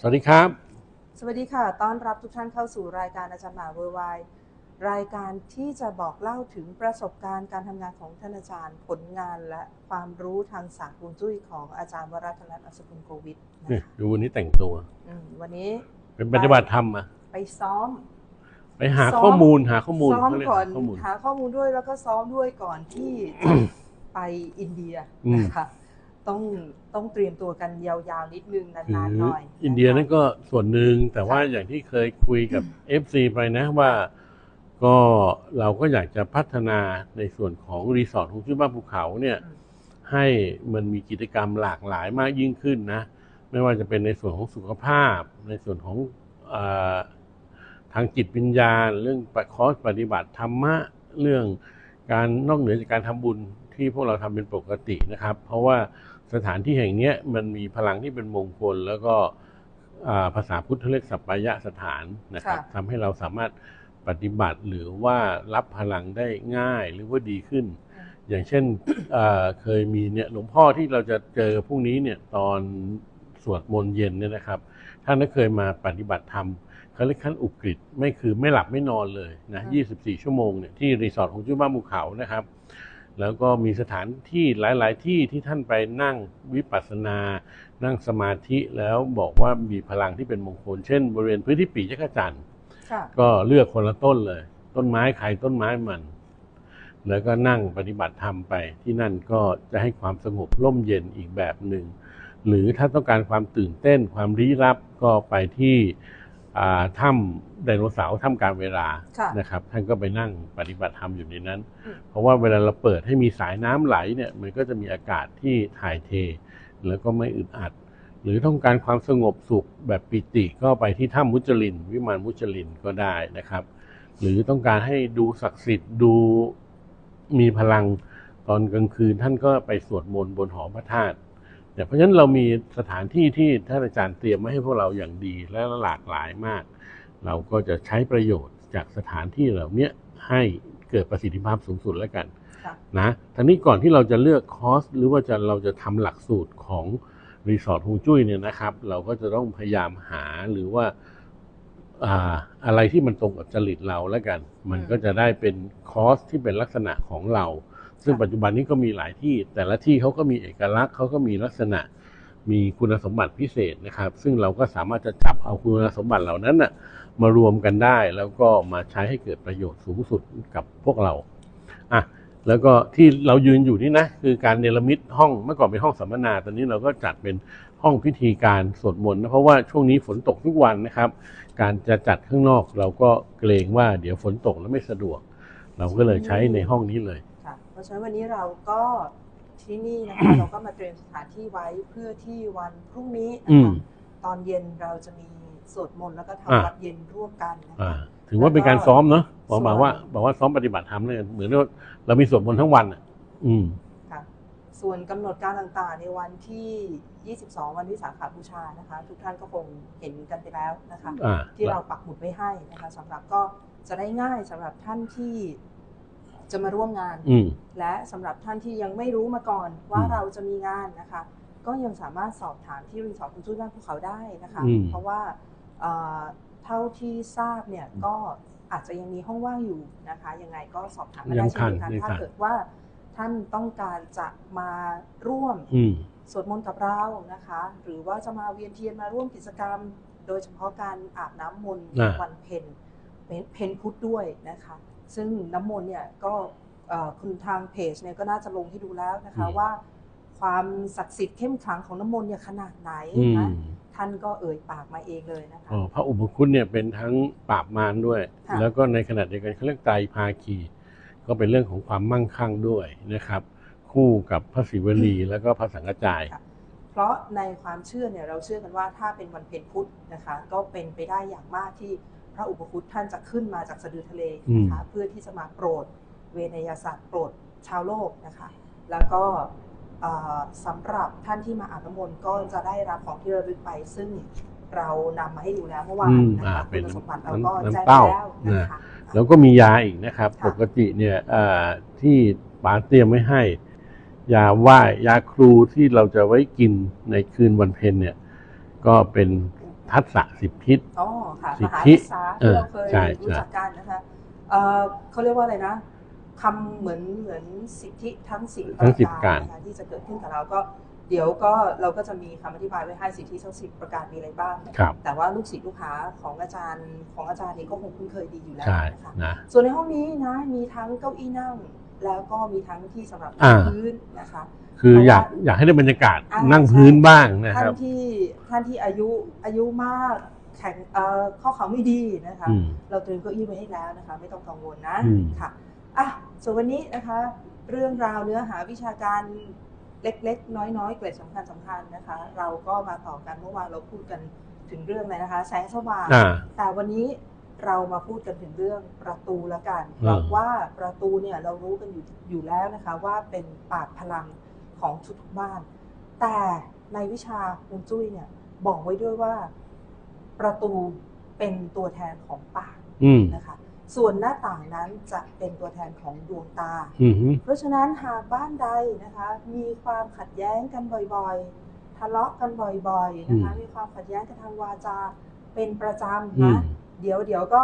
สวัสดีครับ สวัสดีค่ะ ต้อนรับทุกท่านเข้าสู่รายการอาจารย์หมาเวอร์ไวด์รายการที่จะบอกเล่าถึงประสบการณ์การทำงานของท่านอาจารย์ ผลงานและความรู้ทางศาสตร์ฮวงจุ้ยของอาจารย์วรัตนอัศกุลโควิดนะเนี่ยคะดูวันนี้แต่งตัว อืมวันนี้เป็นปฏิบัติธรรมมาไปซ้อม ไปหาซ้อม ข้อมูลหาข้อมูลซ้อมเขาเรียกก่อนหาข้อมูล หาข้อมูลด้วยแล้วก็ซ้อมด้วยก่อนที่จะไปอินเดียอืมนะคะ ต้องต้องเตรียมตัวกันยาวๆนิดนึงคืนานๆหน่อยอินเดียนั่นนะคะก็ส่วนหนึ่งแต่ว่าอย่างที่เคยคุยกับ FC ไปนะว่าก็เราก็อยากจะพัฒนาในส่วนของรีสอร์ทของชื่อบ้านภูเขาเนี่ยอืมให้มันมีกิจกรรมหลากหลายมากยิ่งขึ้นนะ ไม่ว่าจะเป็นในส่วนของสุขภาพ ในส่วนของอาทางจิตวิญญาณ เรื่องคอร์สปฏิบัติธรรมะเรื่องการนอกเหนือจากการทำบุญที่พวกเราทำเป็นปกตินะครับ เพราะว่า สถานที่แห่งเนี้ยมันมีพลังที่เป็นมงคล แล้วก็อ่าภาษาพุทธเรียกสัปปายะสถานนะครับค่ะทำให้เราสามารถปฏิบัติหรือว่ารับพลังได้ง่ายหรือว่าดีขึ้น อย่างเช่นเอ่อเคยมีเนี่ยหลวงพ่อที่เราจะเจอพรุ่งนี้เนี่ยตอนสวดมนต์เย็นเนี่ยนะครับท่านก็เคยมาปฏิบัติธรรมเขาเรียกขั้นอุกฤษไม่คือไม่หลับไม่นอนเลยนะอืม24 ชั่วโมงเนี่ยที่รีสอร์ทของจุ้บ้านภูเขานะครับ แล้วก็มีสถานที่หลาย ๆ ที่ที่ท่านไปนั่งวิปัสสนา นั่งสมาธิแล้วบอกว่ามีพลังที่เป็นมงคล เช่น บริเวณพื้นที่ปีจักรจันทร์ค่ะก็เลือกคนละต้นเลย ต้นไม้ใครต้นไม้มัน แล้วก็นั่งปฏิบัติธรรมไป ที่นั่นก็จะให้ความสงบร่มเย็นอีกแบบหนึ่ง หรือถ้าต้องการความตื่นเต้นความลี้ลับก็ไปที่อ่า ถ้ำไดโนเสาร์ถ้ำการเวลาค่ะนะครับ ท่านก็ไปนั่งปฏิบัติธรรมอยู่ในนั้นอืมเพราะว่าเวลาเราเปิดให้มีสายน้ำไหลเนี่ยมันก็จะมีอากาศที่ถ่ายเท แล้วก็ไม่อึดอัด หรือต้องการความสงบสุขแบบปิติก็ไปที่ถ้ำมุจลิน วิมานมุจลินก็ได้นะครับ หรือต้องการให้ดูศักดิ์สิทธิ์ดูมีพลังตอนกลางคืนท่านก็ไปสวดมนต์บนหอพระธาตุ แต่เพราะฉะนั้นเรามีสถานที่ที่ท่านอาจารย์เตรียมไว้ให้พวกเราอย่างดีและหลากหลายมาก เราก็จะใช้ประโยชน์จากสถานที่เหล่าเนี้ยให้เกิดประสิทธิภาพสูงสุดแล้วกันค่ะนะทีนี้ก่อนที่เราจะเลือกคอร์สหรือว่าจะเราจะทำหลักสูตรของรีสอร์ทฮวงจุ้ยเนี่ยนะครับ เราก็จะต้องพยายามหาหรือว่าอ่าอะไรที่มันตรงกับจริตเราแล้วกัน มันก็จะได้เป็นคอร์สที่เป็นลักษณะของเรา ซึ่งปัจจุบันนี้ก็มีหลายที่ แต่ละที่เขาก็มีเอกลักษณ์เขาก็มีลักษณะมีคุณสมบัติพิเศษนะครับ ซึ่งเราก็สามารถจะจับเอาคุณสมบัติเหล่านั้นน่ะมารวมกันได้ แล้วก็มาใช้ให้เกิดประโยชน์สูงสุดกับพวกเราอะแล้วก็ที่เรายืนอยู่นี่นะคือการเนรมิตห้องเมื่อก่อนเป็นห้องสัมมนา ตอนนี้เราก็จัดเป็นห้องพิธีการสวดมนต์นะเพราะว่าช่วงนี้ฝนตกทุกวันนะครับ การจะจัดข้างนอกเราก็เกรงว่าเดี๋ยวฝนตกแล้วไม่สะดวก เราก็เลยใช้ในห้องนี้เลย ราะฉะนั้นวันนี้เราก็ที่นี่นะคะเราก็มาเตรียมสถานที่ไว้เพื่อที่วันพรุ่งนี้อืนะมคะตอนเย็นเราจะมีสวดมนต์แล้วก็อ่าทำวัดเย็นร่วมกันนะอ่าคะถือว่าเป็นการซ้อมเนาะบอกส่วนบอกว่าบอกว่าซ้อมปฏิบัติธรรมเนี่ยเหมือนว่าเรามีสวดมนต์ทั้งวันอะ อืมค่ะส่วนกำหนดการต่างๆ ในวันที่ 22 วันวิสาขบูชานะคะ ทุกท่านก็คงเห็นกันไปแล้วนะคะอ่าที่เราปักหมุดไว้ให้นะคะสำหรับก็จะได้ง่ายสำหรับท่านที่ จะมาร่วมงานอืมและสำหรับท่านที่ยังไม่รู้มาก่อนว่าอืมเราจะมีงานนะคะ ก็ยังสามารถสอบถามที่รีสอร์ทคุณจุ้ยบ้านภูเขาได้นะคะอืมเพราะว่าเอ่อเท่าที่ทราบเนี่ยก็อาจจะยังมีห้องว่างอยู่นะคะ ยังไงก็สอบถามมายัได้งเช่นทันเดียวกันยังถ้าทันเกิดว่าท่านต้องการจะมาร่วมอืมสวดมนต์กับเรานะคะ หรือว่าจะมาเวียนเทียนมาร่วมกิจกรรม โดยเฉพาะการอาบน้ำมนต์อ่าวันเพ็ญเป็นเพนพุธด้วยนะคะ ซึ่งน้ำมนต์เนี่ยก็เอ่อคุณทางเพจเนี่ยก็น่าจะลงให้ดูแล้วนะคะว่าความศักดิ์สิทธิ์เข้มขลังของน้ำมนต์เนี่ยขนาดไหนอืมนะท่านก็เอ่ยปากมาเองเลยนะคะอ๋อพระอุปคุณเนี่ยเป็นทั้งปราบมารด้วยค่ะแล้วก็ในขณะเดียวกันเขาเรียกไตรภาคี ก็เป็นเรื่องของความมั่งคั่งด้วยนะครับ คู่กับพระศิวลีแล้วก็พระสังฆจายค่ะเพราะในความเชื่อเนี่ยเราเชื่อกันว่าถ้าเป็นวันเพ็ญพุธนะคะ ก็เป็นไปได้อย่างมากที่พ ระอุปคุตท่านจะขึ้นมาจากสะดือทะเลนะคะเพื่อที่จะมาโปรดเวนยศาสตร์โปรดชาวโลกนะคะแล้วก็เอ่อสำหรับท่านที่มาอาบน้ำมนต์ก็จะได้รับของที่ระลึกไป ซึ่งเรานำมาให้ดูแล้วเมื่อวานอืมนะอ่าคะเป็นคุณสมบัติเราน้ำก็น้ำแจ้งเต้าไปแล้วนะคะแล้วก็มียาอีกนะครับค่ะปกติเนี่ยอ่าที่ป๋าเตรียมไว้ให้ ยาไหว้ยาครูที่เราจะไว้กินในคืนวันเพ็ญเนี่ย ก็เป็น ทัศะสิบทิศอ๋อค่ะสิมทหาธิทิสาที่เราเคยเออใช่รู้จักกันนะคะเอ่อเขาเรียกว่าอะไรนะคำเหมือนเหมือนสิทธิทั้งสิบทั้งสิบการนะคะที่จะเกิดขึ้นกับเราก็เดี๋ยวก็เราก็จะมีคำอธิบายไว้ให้สิทธิทั้งสิบประการมีอะไรบ้างครับแต่ว่าลูกศิษย์ลูกหาของอาจารย์ของอาจารย์นี่ก็คงคุ้นเคยดีอยู่แล้วใช่นะคะนะส่วนในห้องนี้นะมีทั้งเก้าอี้นั่ง แล้วก็มีทั้งที่สำหรับอ่าพื้นนะคะ คือเพราะว่าอยากอยากให้ได้บรรยากาศอ่านั่งใช่พื้นบ้างนะคท่านรับ ที่ท่านที่อายุอายุมากแข็งเอ่อข้อเข่าไม่ดีนะคะ อืม เราเตรียมเก้าอี้ไว้ให้แล้วนะคะ ไม่ต้องกังวลนะอืม ค่ะอะส่วนวันนี้นะคะ เรื่องราวเนื้อหาวิชาการเล็กๆ น้อยๆเกร็ดสำคัญสำคัญนะคะ เราก็มาต่อกันเมื่อวานเราพูดกันถึงเรื่องอะไรนะคะ แสงสว่าง อ่า แต่วันนี้ เรามาพูดกันถึงเรื่องประตูละกันอืมเพราะว่าประตูเนี่ยเรารู้กันอยู่อยู่แล้วนะคะว่าเป็นปากพลังของทุกๆบ้าน แต่ในวิชาฮวงจุ้ยเนี่ยบอกไว้ด้วยว่าประตูเป็นตัวแทนของปากอืมนะคะ ส่วนหน้าต่างนั้นจะเป็นตัวแทนของดวงตาอืมฮึเพราะฉะนั้นหากบ้านใดนะคะ มีความขัดแย้งกันบ่อยๆ ทะเลาะกันบ่อยๆนะคะ มีความขัดแย้งกันทางวาจาเป็นประจำอืนะม เดี๋ยวเดี๋ยวก็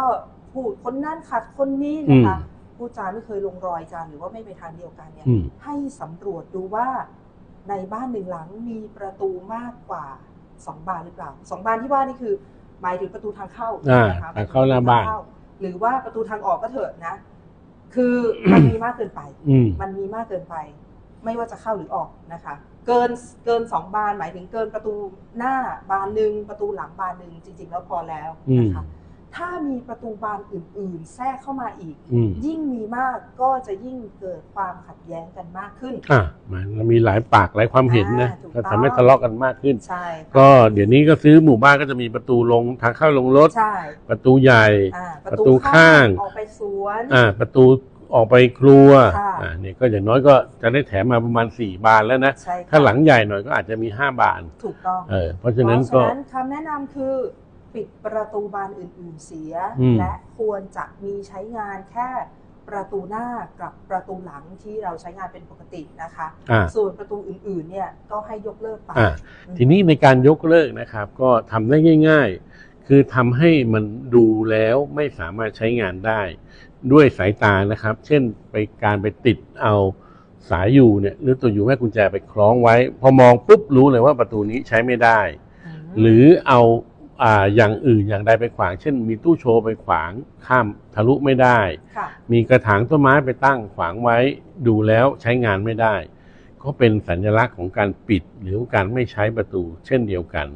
พูดคนนั้นขัดคนนี้นะคะอืมพูดจาไม่เคยลงรอยกันหรือว่าไม่ไปทางเดียวกันเนี่ยอืมให้สำรวจดูว่าในบ้านหนึ่งหลังมีประตูมากกว่าสองบานหรือเปล่าสองบานที่ว่านี่คือ หมายถึงประตูทางเข้าอ่านะคะทางเข้าหน้าบ้านทงเข้หรือว่าประตูทางออกก็เถอะนะ คือมันมีมากเกินไปอืมมันมีมากเกินไป ไม่ว่าจะเข้าหรือออกนะคะ เกินเกินสองบานหมายถึงเกินประตูหน้าบานหนึ่งประตูหลังบานหนึ่งจริง ๆ แล้วพอแล้วนะคะ ถ้ามีประตูบานอื่น ๆ แทรกเข้ามาอีกอืมยิ่งมีมากก็จะยิ่งเกิดความขัดแย้งกันมากขึ้นอะมันมีหลายปากหลายความเห็นนะอ่าถูกก็ต้องทำให้ทะเลาะกันมากขึ้นใช่ค่ะก็เดี๋ยวนี้ก็ซื้อหมู่บ้านก็จะมีประตูลงทางเข้าลงรถใช่ประตูใหญ่อ่าประตูข้างออกไปสวนอ่าประตูออกไปครัวค่ะอ่าเนี่ยก็อย่างน้อยก็จะได้แถมมาประมาณสี่บานแล้วนะใช่ค่ะถ้าหลังใหญ่หน่อยก็อาจจะมีห้าบาน ถูกต้องเออเพราะฉะนั้นก็เพราะฉะนั้นคำแนะนำคือ ปิดประตูบานอื่น ๆเสีย อืม และควรจะมีใช้งานแค่ประตูหน้ากับประตูหลังที่เราใช้งานเป็นปกตินะคะ อ่า ส่วนประตูอื่นๆเนี่ยก็ให้ยกเลิกไปอ่า อืม ทีนี้ในการยกเลิกนะครับ ก็ทำได้ง่าย ๆ คือทำให้มันดูแล้วไม่สามารถใช้งานได้ ด้วยสายตานะครับ เช่นไปการไปติดเอาสายอยู่เนี่ยหรือตัวอยู่แม่กุญแจไปคล้องไว้ พอมองปุ๊บรู้เลยว่าประตูนี้ใช้ไม่ได้มหรือเอา อ่าอย่างอื่นอย่างใดไปขวาง เช่น มีตู้โชว์ไปขวางข้ามทะลุไม่ได้ค่ะมีกระถางต้นไม้ไปตั้งขวางไว้ดูแล้วใช้งานไม่ได้ ก็เป็นสัญลักษณ์ของการปิดหรือการไม่ใช้ประตู เช่นเดียวกัน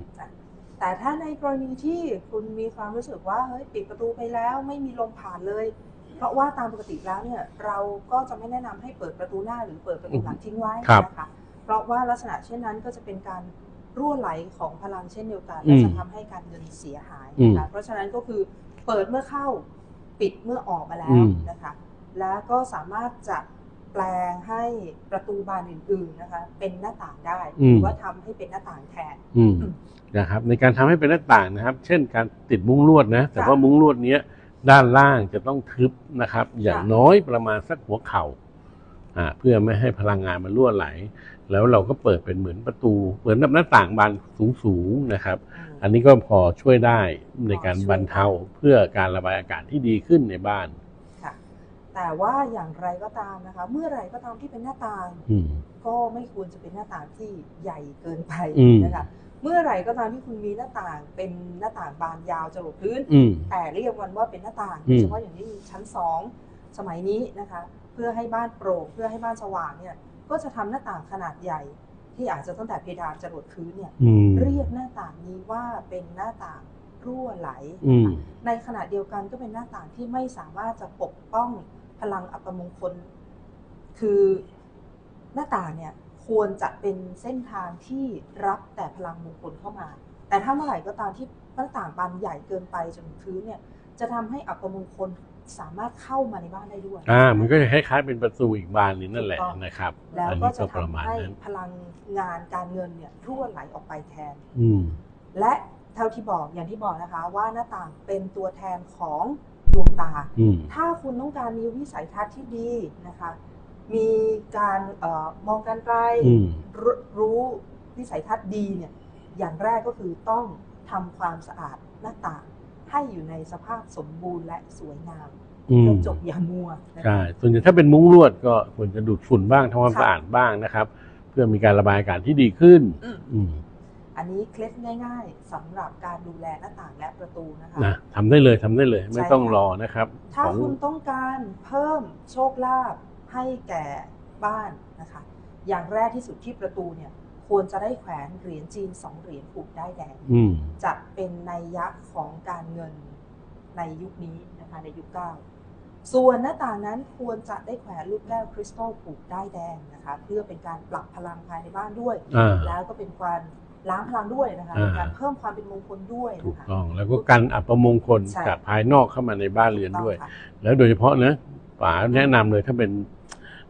แต่ถ้าในกรณีที่คุณมีความรู้สึกว่าเฮ้ยปิดประตูไปแล้วไม่มีลมผ่านเลย เพราะว่าตามปกติแล้วเนี่ยเราก็จะไม่แนะนำให้เปิดประตูหน้าหรือเปิดประตูหลังทิ้งไว้ครับนะคะเพราะว่าลักษณะเช่นนั้นก็จะเป็นการ รั่วไหลของพลังเช่นเดียวกันอืและมจะทำให้การเงินเสียหายอืมนะคะเพราะฉะนั้นก็คือเปิดเมื่อเข้าปิดเมื่อออกมาแล้อืวมนะคะ แล้วก็สามารถจะแปลงให้ประตูบานอื่นๆนะคะ เป็นหน้าต่างได้หรือว่าทำให้เป็นหน้าต่างแทนอืมนะครับ ในการทำให้เป็นหน้าต่างนะครับ เช่นการติดมุ้งลวดนะ แต่ค่ะว่ามุ้งลวดเนี้ยด้านล่างจะต้องทึบนะครับ อย่างค่ะน้อยประมาณสักหัวเข่าอ่าเพื่อไม่ให้พลังงานมันรั่วไหล แล้วเราก็เปิดเป็นเหมือนประตู เหมือนกับหน้าต่างบานสูงๆนะครับอืมอันนี้ก็พอช่วยได้ในการพอช่วยบรรเทาเพื่อการระบายอากาศที่ดีขึ้นในบ้านค่ะแต่ว่าอย่างไรก็ตามนะคะ เมื่อไหรก็ตามที่เป็นหน้าต่างอืมก็ไม่ควรจะเป็นหน้าต่างที่ใหญ่เกินไปอืมนะคะเมื่อไหรก็ตามที่คุณมีหน้าต่างเป็นหน้าต่างบานยาวจรดพื้นอืมแต่เรียกมันว่าเป็นหน้าต่างอืโดมยเฉพาะอย่างที่มีชั้นสองสมัยนี้นะคะ เพื่อให้บ้านโปร่งเพื่อให้บ้านสว่างเนี่ย ก็จะทำหน้าต่างขนาดใหญ่ ที่อาจจะตั้งแต่เพดานจรดพื้นเนี่ยอืมเรียกหน้าต่างนี้ว่าเป็นหน้าต่างรั่วไหลอืมในขณะเดียวกันก็เป็นหน้าต่างที่ไม่สามารถจะปกป้องพลังอัปมงคล คือหน้าต่างเนี่ยควรจะเป็นเส้นทางที่รับแต่พลังมงคลเข้ามา แต่ถ้าเมื่อไหร่ก็ตามที่หน้าต่างบานใหญ่เกินไปจนถึงพื้นเนี่ยจะทำให้อัปมงคล สามารถเข้ามาในบ้านได้ด้วยอ่ามันก็จะคล้ายๆเป็นประตูอีกบานหนึงนั่นแหละถูกต้องนะครับแล้วอันก็นี้จะก็ประทำมาณให้นั้นพลังงานการเงินเนี่ยรั่วไหลออกไปแทน อืมและเท่าที่บอกอย่างที่บอกนะคะ ว่าหน้าต่างเป็นตัวแทนของดวงตาอืมถ้าคุณต้องการมีวิสัยทัศน์ที่ดีนะคะ มีการเออมองการไกลอืมรรู้วิสัยทัศน์ดีเนี่ยอย่างแรกก็คือต้องทำความสะอาดหน้าต่าง ให้อยู่ในสภาพสมบูรณ์และสวยงามอืมกระจกอย่ามัวนะคะใช่ส่วนใหญ่ถ้าเป็นมุ้งลวดก็ควรจะดูดฝุ่นบ้างทำความค่ะสะอาดบ้างนะครับ เพื่อมีการระบายอากาศที่ดีขึ้นอืมอืมอันนี้เคล็ดง่าย ๆสำหรับการดูแลหน้าต่างและประตูนะคะนะทำได้เลยทำได้เลยไม่ใช่ต้องค่ะรอนะครับ ถ้าของคุณต้องการเพิ่มโชคลาภให้แก่บ้านนะคะ อย่างแรกที่สุดที่ประตูเนี่ย ควรจะได้แขวนเหรียญจีนสองเหรียญผูกได้ายแดงอืมจะเป็นนัยยะของการเงินในยุคนี้นะคะในยุคเก้าส่วนหน้าต่างนั้นควรจะได้แขวนลูกแก้วคริสตัลผูกได้ายแดงนะคะเพื่อเป็นการปรับพลังภายในบ้านด้วยอ่าแล้วก็เป็นการล้างพลังด้วยนะคะอ่าเป็นการเพิ่มความเป็นมงคลด้วยถูกนะคะต้องแล้วก็กันอัปมงคลใช่จากภายนอกเข้ามาในบ้านเรือนด้วยถูกต้องค่ะแล้วโดยเฉพาะนะป๋าแนะนำเลยถ้าเป็น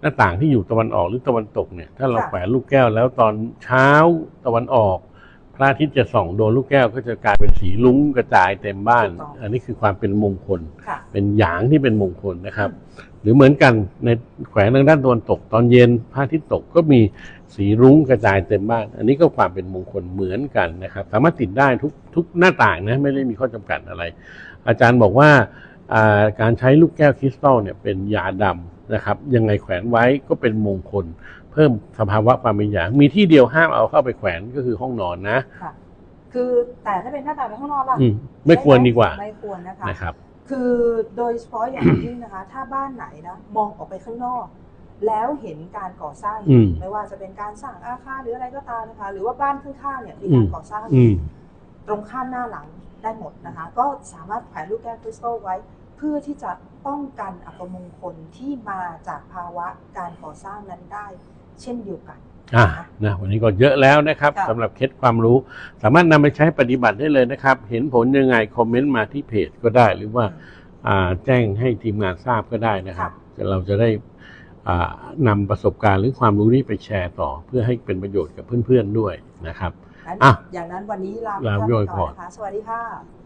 หน้าต่างที่อยู่ตะวันออกหรือตะวันตกเนี่ย ถ้าเราค่ะแขวนลูกแก้วแล้วตอนเช้าตะวันออก พระอาทิตย์จะส่องโดนลูกแก้วก็จะกลายเป็นสีลุ้งกระจายเต็มบ้านอันนี้คือความเป็นมงคล ค่ะ เป็นหยางที่เป็นมงคลนะครับ หรือเหมือนกันในแขวงทางด้านตะวันตก ตอนเย็นพระอาทิตย์ตกก็มีสีรุ้งกระจายเต็มบ้าน อันนี้ก็ความเป็นมงคลเหมือนกันนะครับ สามารถติดได้ทุกทุกหน้าต่างนะไม่ได้มีข้อจำกัดอะไร อาจารย์บอกว่าอ่าการใช้ลูกแก้วคริสตัลเนี่ยเป็นยาดำ นะครับ ยังไงแขวนไว้ก็เป็นมงคล เพิ่มสภาวะความเป็นหยาง มีที่เดียวห้ามเอาเข้าไปแขวนก็คือห้องนอนนะ ค่ะ คือแต่ถ้าเป็นหน้าต่างในห้องนอนล่ะอืมไม่ควรดีกว่า ไม่ควรนะคะนะครับ คือโดยเฉพาะอย่างยิ่งนะคะ ถ้าบ้านไหนนะมองออกไปข้างนอก แล้วเห็นการก่อสร้าง อืม ไม่ว่าจะเป็นการสร้างอาคารหรืออะไรก็ตามนะคะ หรือว่าบ้านข้างๆเนี่ยมีอืกามรก่อสร้าง อืม ตรงข้ามหน้าหลังได้หมดนะคะ ก็สามารถแขวนลูกแก้วคริสตัลไว้ เพื่อที่จะป้องกันอัปมงคลที่มาจากภาวะการก่อสร้างนั้นได้ เช่นเดียวกันอะนะนะวันนี้ก็เยอะแล้วนะครับค่ะสำหรับเคล็ดความรู้ สามารถนำไปใช้ปฏิบัติได้เลยนะครับ เห็นผลยังไงคอมเมนต์มาที่เพจก็ได้ หรือว่าอ่าแจ้งให้ทีมงานทราบก็ได้นะครับเราจะได้อ่านำประสบการณ์หรือความรู้นี้ไปแชร์ต่อ เพื่อให้เป็นประโยชน์กับเพื่อนๆด้วยนะครับงั้นอะอย่างนั้นวันนี้ลาลาท่านไปไปก่ก่ออนนนะคะสวัสดีค่ะ